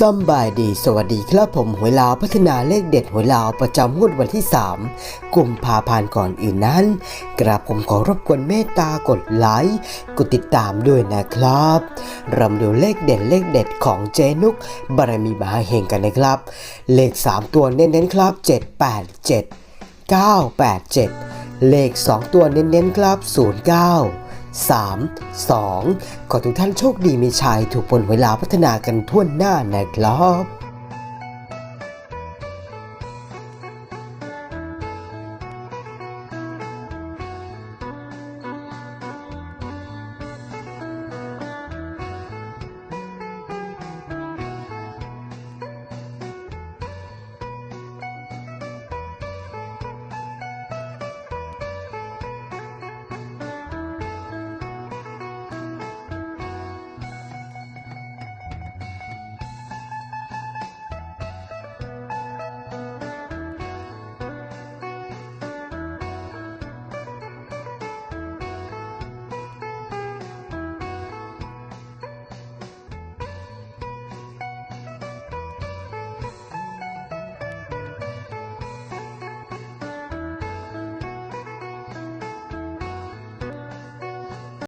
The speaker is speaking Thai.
สำบายดี สวัสดีครับผมหวยลาวพัฒนาเลขเด็ดหวยลาวประจำงวดวันที่ 3กุมภาพันธ์ก่อนอื่นนั้น กราบผมขอรบกวนเมตตากดไลค์กดติดตามด้วยนะครับรามาดูเลขเด่นเลขเด็ดของเจนุกบารมีมหาเฮงกันนะครับ เลข 3 ตัวเน้นๆครับ 787 987 เลข 2 ตัวเน้นๆครับ 09 3 2 ขอทุกท่านโชคดีมีชัยถูกผลเวลาพัฒนากันทั่วหน้านะครับ